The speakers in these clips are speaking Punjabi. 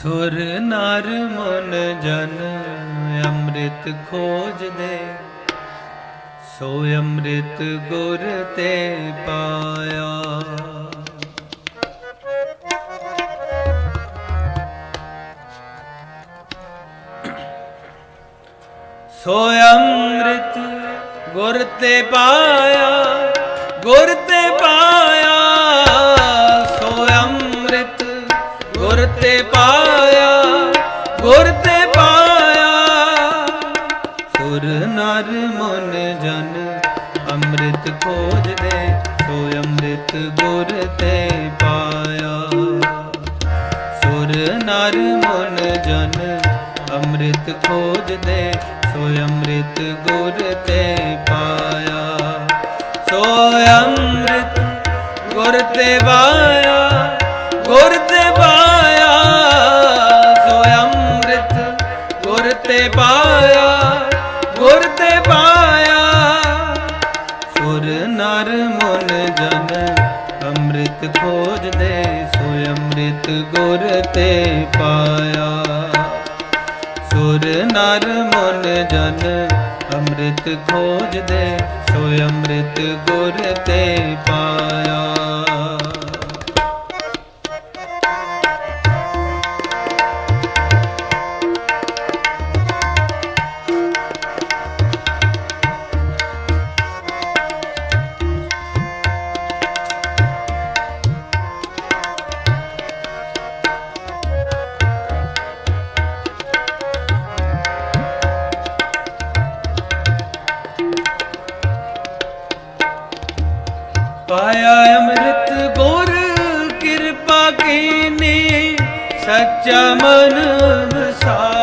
ਸੁਰ ਨਰ ਮਨ ਜਨ ਅੰਮ੍ਰਿਤ ਖੋਜਦੇ, ਸੋ ਅੰਮ੍ਰਿਤ ਗੁਰ ਤੇ ਪਾਇਆ। ਸੋ ਅੰਮ੍ਰਿਤ ਗੁਰ ਤੇ ਪਾਇਆ, ਗੁਰ ਤੇ ਪਾਇਆ। ਸੋ ਅੰਮ੍ਰਿਤ ਗੁਰ ਤੇ ਪਾਇਆ ਅੰਮ੍ਰਿਤ ਗੁਰ ਤੇ ਪਾਇਆ। ਸੁਰ ਨਰ ਮਨ ਜਨ ਅੰਮ੍ਰਿਤ ਖੋਜਦੇ ਸੋ ਅੰਮ੍ਰਿਤ ਗੁਰ ਤੇ ਪਾਇਆ। ਸੋ ਅੰਮ੍ਰਿਤ ਗੁਰ ਤੇ ਪਾਇਆ ਅੰਮ੍ਰਿਤ ਖੋਜਦੇ ਸੋ ਅੰਮ੍ਰਿਤ ਗੁਰ ਤੇ ਪਾਇਆ। ਸੁਰ ਨਰ ਮਨ ਜਨ ਅੰਮ੍ਰਿਤ ਖੋਜਦੇ ਸੋ ਅੰਮ੍ਰਿਤ ਗੁਰ ਤੇ ਪਾਇਆ। ਪਾਇਆ ਅੰਮ੍ਰਿਤ ਗੁਰ ਕਿਰਪਾ ਕੀਨੀ ਸੱਚਾ ਮਨ ਵਸਾਇਆ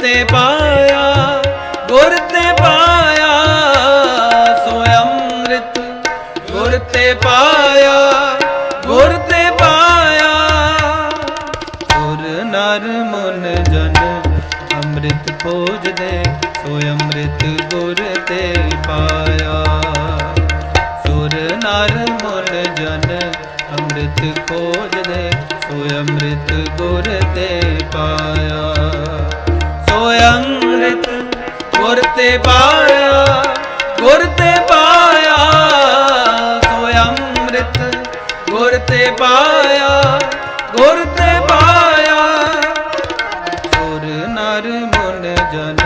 ਤੇ ਪਾਇਆ, ਗੁਰ ਤੇ ਪਾਇਆ ਸੋ ਅੰਮ੍ਰਿਤ। ਗੁਰ ਤੇ ਪਾਇਆ, ਗੁਰ ਤੇ ਪਾਇਆ। ਸੁਰ ਨਰ ਮਨ ਜਨ ਅੰਮ੍ਰਿਤ ਖੋਜਦੇ ਸੋ ਅੰਮ੍ਰਿਤ ਗੁਰ ਤੇ ਪਾਇਆ। ਸੁਰ ਨਰ ਮਨ ਜਨ ਅੰਮ੍ਰਿਤ ਖੋਜਦੇ ਸੋ ਅੰਮ੍ਰਿਤ ਗੁਰ ਤੇ ਪਾਇਆ। ਅੰਮ੍ਰਿਤ ਗੁਰ ਤੇ ਪਾਇਆ, ਗੁਰ ਤੇ ਪਾਇਆ ਸੋ ਅੰਮ੍ਰਿਤ ਗੁਰ ਤੇ ਪਾਇਆ, ਗੁਰ ਤੇ ਪਾਇਆ। ਸੁਰ ਨਰ ਮਨ ਜਨ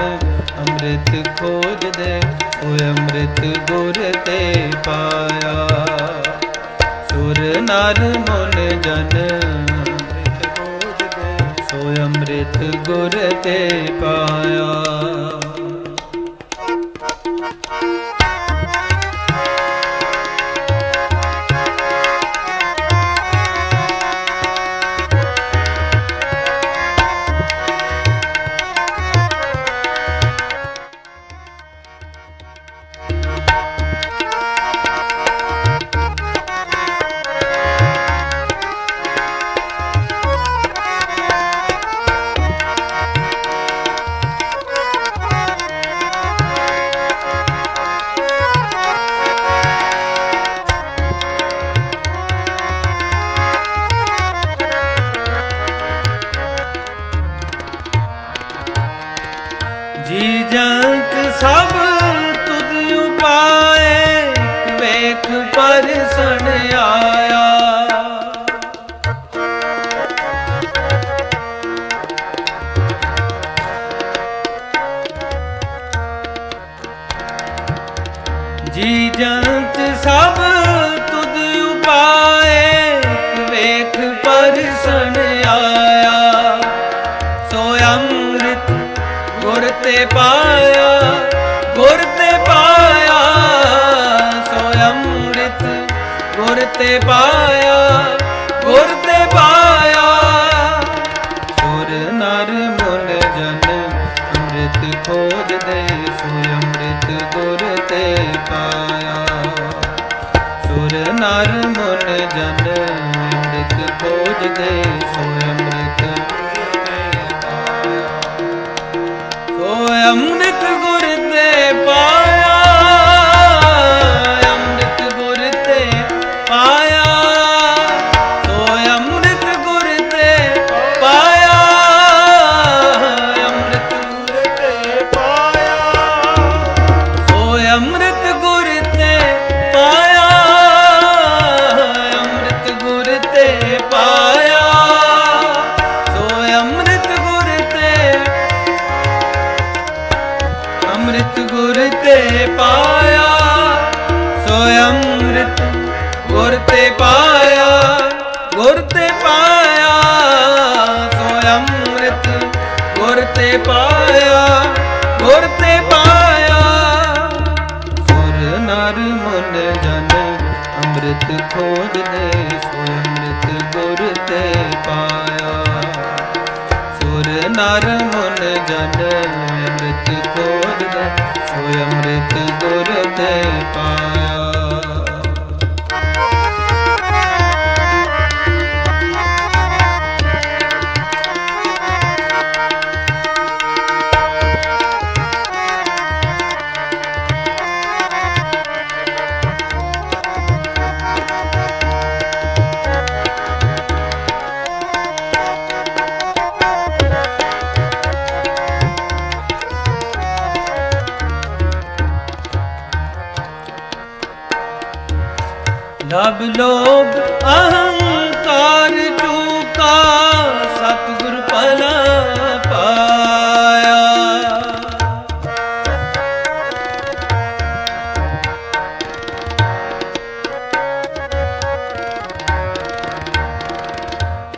ਅੰਮ੍ਰਿਤ ਖੋਜਦੇ ਸੋ ਅੰਮ੍ਰਿਤ ਗੁਰ ਤੇ ਪਾਇਆ। ਸੁਰ ਨਰ ਮਨ ਜਨ ਅੰਮ੍ਰਿਤ ਗੁਰ ਤੇ ਪਾਇਆ। ਜੀ ਜੰਤ ਸਭ ਤੁਧ ਉਪਾਏ ਵੇਖ ਪਰਸਣ ਆਇਆ। ਸੋ ਅੰਮ੍ਰਿਤ ਗੁਰ ਤੇ ਪਾਇਆ, ਗੁਰ ਤੇ ਪਾਇਆ। ਸੋ ਅੰਮ੍ਰਿਤ ਗੁਰ ਤੇ ਪਾਇਆ। দে ਅੰਮ੍ਰਿਤ ਖੋਜਦੇ ਸੁਮ੍ਰਿਤ ਗੁਰ ਤੇ ਪਾਇਆ। ਸੁਰ ਨਰ ਮਨ ਜਨ ਅੰਮ੍ਰਿਤ ਖੋਜਦੇ ਸੋ ਅੰਮ੍ਰਿਤ ਗੁਰ ਤੇ ਪਾਇਆ।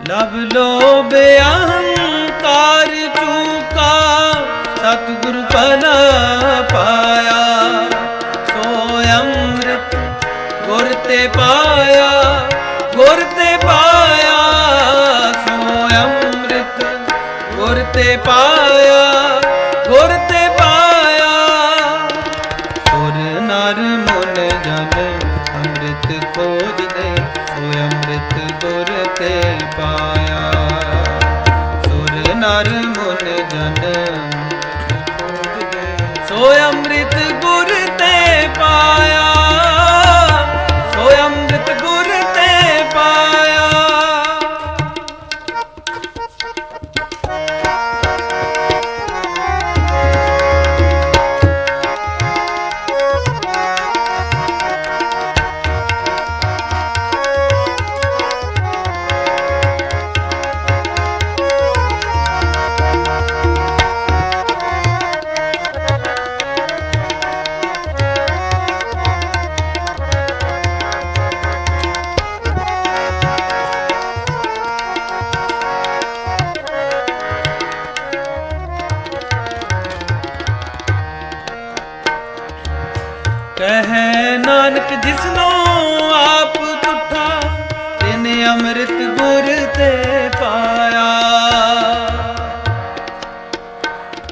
ਲਬ ਲੋਭ ਅਹੰਕਾਰ ਚੂਕਾ, ਸਤਿਗੁਰ ਪਨਾ ਪਾਇਆ। ਸੋ ਅੰਮ੍ਰਿਤ ਗੁਰ ਤੇ ਪਾਇਆ, ਗੁਰ ਤੇ ਪਾਇਆ। ਸੋ ਅੰਮ੍ਰਿਤ ਗੁਰ ਤੇ ਪਾਇਆ ਤੇ ਪਾਇਆ।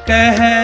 ਕਹਿ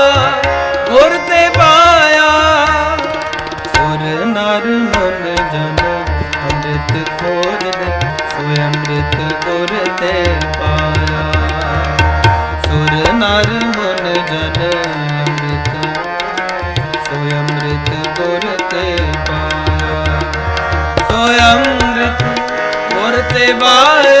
ਤੋ ਅੰਮ੍ਰਿਤ ਮੁਰਤੇ ਬਾਏ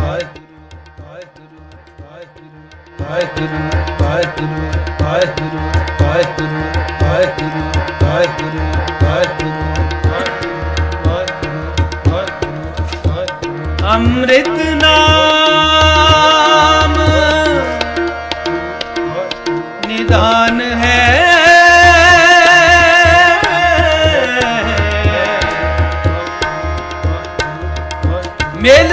ਵਾਹਿਗੁਰੂ ਵਾਹਿਗੁਰੂ ਵਾਹਿਗੁਰੂ ਵਾਹਿਗੁਰੂ ਵਾਹਿਗੁਰੂ ਵਾਹਿਗੁਰੂ ਅੰਮ੍ਰਿਤ ਨਾਮ ਨਿਦਾਨ ਹੈ ਮਿਲ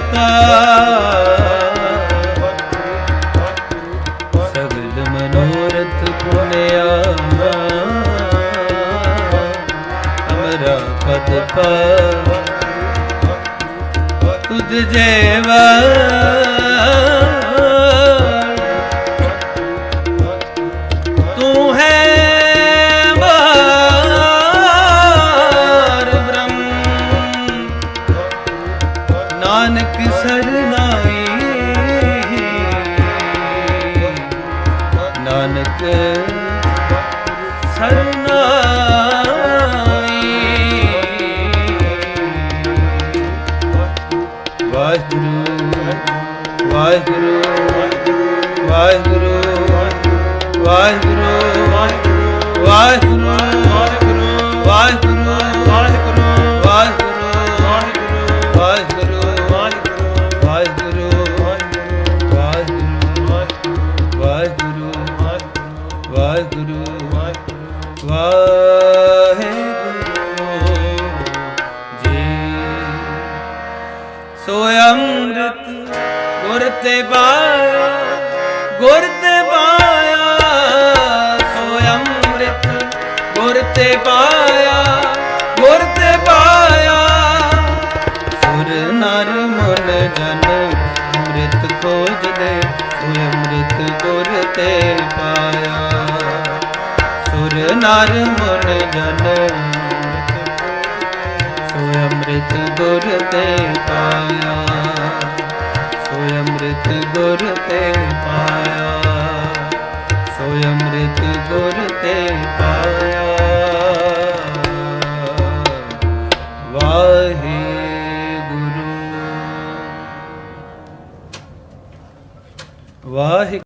ਰਹਿ ਸਗਲ ਮਨੋਰਥ ਪੁਨਿਆ ਅਮਰਾ ਪਦ ਪਾ। ਤੁਧ ਜੇਵਾ। ਸੁਰ ਅੰਮ੍ਰਿਤ ਪਾਇਆ। ਸੁਰ ਮਨ ਜਨ ਸੁਰ ਅੰਮ੍ਰਿਤ ਪਾਇਆ। ਸੁਰ ਅੰਮ੍ਰਿਤ ਪਾਇਆ। ਸੁਰ ਅੰਮ੍ਰਿਤ ਗੁਰ ਤੇ ਪਾਇਆ।